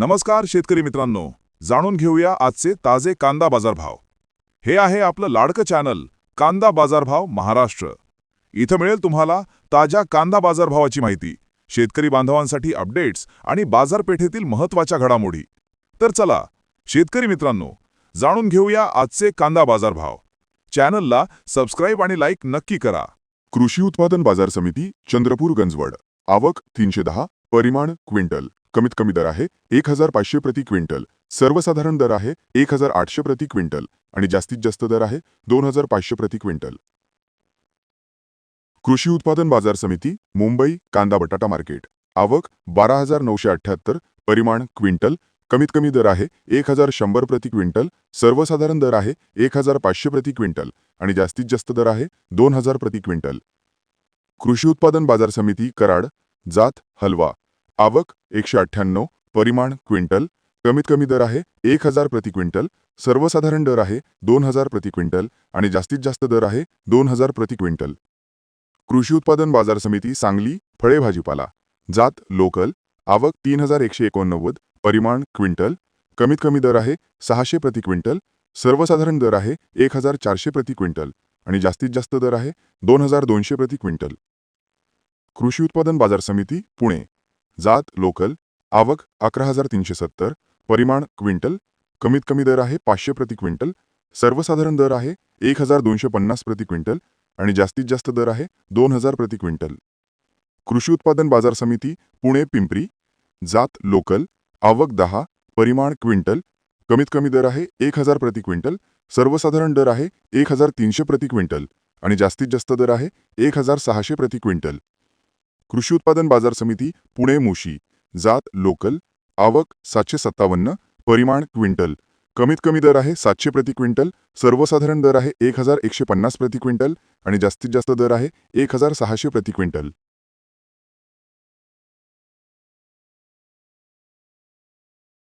नमस्कार शेतकरी मित्रांनो. जाणून घेऊया आजचे ताजे कांदा बाजारभाव. हे आहे आपलं लाडकं चॅनल कांदा बाजारभाव महाराष्ट्र. इथं मिळेल तुम्हाला ताज्या कांदा बाजारभावाची माहिती शेतकरी बांधवांसाठी अपडेट्स आणि बाजारपेठेतील महत्त्वाच्या घडामोडी. तर चला शेतकरी मित्रांनो जाणून घेऊया आजचे कांदा बाजारभाव. चॅनलला सबस्क्राईब आणि लाईक नक्की करा. कृषी उत्पादन बाजार समिती चंद्रपूर गंजवड. आवक तीनशे दहा परिमाण क्विंटल. कमीत कमी दर आहे एक हजार पाचशे प्रति क्विंटल. सर्वसाधारण दर आहे एक हजार आठशे प्रति क्विंटल आणि जास्तीत जास्त दर आहे दोन हजार पाचशे प्रति क्विंटल. कृषी उत्पादन बाजार समिती मुंबई कांदा बटाटा मार्केट. आवक बारा हजार नऊशे अठ्ठ्याहत्तर परिमाण क्विंटल. कमीत कमी दर आहे एक हजार शंभर प्रति क्विंटल. सर्वसाधारण दर आहे एक हजार पाचशे प्रति क्विंटल आणि जास्तीत जास्त दर आहे दोन हजार प्रति क्विंटल. कृषी उत्पादन बाजार समिती कराड जात हलवा. आवक एकशे अठ्ठ्याण्णव परिमाण क्विंटल कमीत कमी दर आहे एक हजार प्रति क्विंटल सर्वसाधारण दर आहे दोन हजार प्रति क्विंटल आणि जास्तीत जास्त दर आहे दोन हजार प्रति क्विंटल. कृषी उत्पादन बाजार समिती सांगली फळे भाजीपाला. जात लोकल आवक तीन हजार एकशे एकोणनव्वद परिमाण क्विंटल कमीत कमी दर आहे सहाशे प्रति क्विंटल सर्वसाधारण दर आहे एक हजार चारशे प्रति क्विंटल आणि जास्तीत जास्त दर आहे दोन हजार दोनशे प्रति क्विंटल. कृषी उत्पादन बाजार समिती पुणे. जात लोकल आवक अकरा हजार तीनशे सत्तर परिमाण क्विंटल कमीत कमी दर आहे पाचशे प्रति क्विंटल सर्वसाधारण दर आहे एक हजार दोनशे पन्नास प्रति क्विंटल आणि जास्तीत जास्त दर आहे दोन हजार प्रति क्विंटल. कृषी उत्पादन बाजार समिती पुणे पिंपरी जात लोकल आवक दहा परिमाण क्विंटल कमीत कमी दर आहे एक हजार प्रति क्विंटल सर्वसाधारण दर आहे एक हजार तीनशे प्रति क्विंटल आणि जास्तीत जास्त दर आहे एक हजार सहाशे प्रति क्विंटल. कृषी उत्पादन बाजार समिती पुणे मुशी. जात लोकल. आवक सातशे सत्तावन्न. परिमाण क्विंटल. कमीत कमी दर आहे सातशे प्रति क्विंटल. सर्वसाधारण दर आहे एक हजार एकशे पन्नास प्रति क्विंटल. आणि जास्तीत जास्त दर आहे एक हजार सहाशे प्रति क्विंटल.